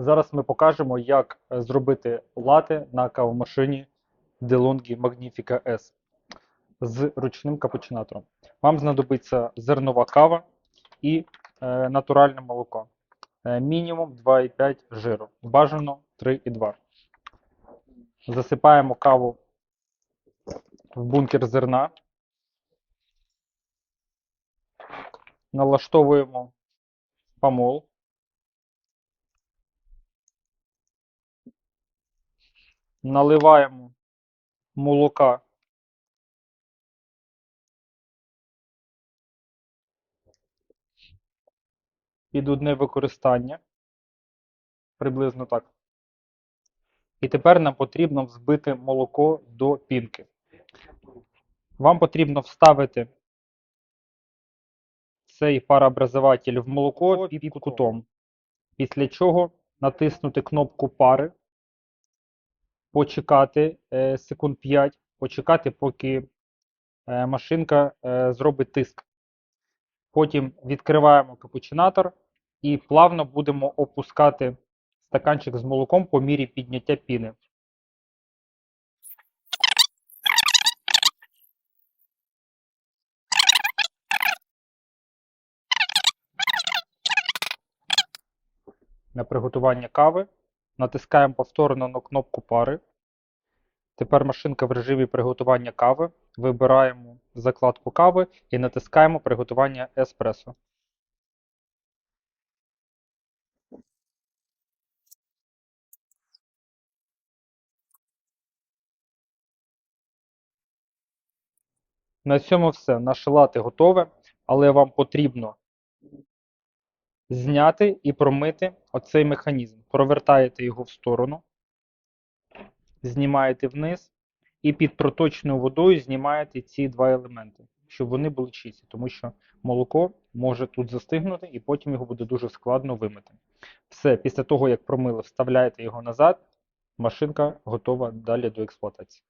Зараз ми покажемо, як е, зробити лати на кавомашині DeLonghi Magnifica S з ручним капучинатором. Вам знадобиться зернова кава і е, натуральне молоко. Е, мінімум 2,5 жиру. Бажано 3,2. Засипаємо каву в бункер зерна. Налаштовуємо помол. Наливаємо молока під одне використання. Приблизно так. І тепер нам потрібно взбити молоко до пінки. Вам потрібно вставити цей парообразователь в молоко під кутом. Після чого натиснути кнопку пари, почекати е, секунд 5, почекати, поки е, машинка е, зробить тиск. Потім відкриваємо капучинатор і плавно будемо опускати стаканчик з молоком по мірі підняття піни. На приготування кави натискаємо повторно на кнопку пари. Тепер машинка в режимі приготування кави. Вибираємо закладку кави і натискаємо приготування еспресо. На цьому все. Наше лати готове, але вам потрібно зняти і промити оцей механізм. Провертаєте його в сторону, знімаєте вниз і під проточною водою знімаєте ці два елементи, щоб вони були чисті, тому що молоко може тут застигнути і потім його буде дуже складно вимити. Все, після того, як промили, вставляєте його назад, машинка готова далі до експлуатації.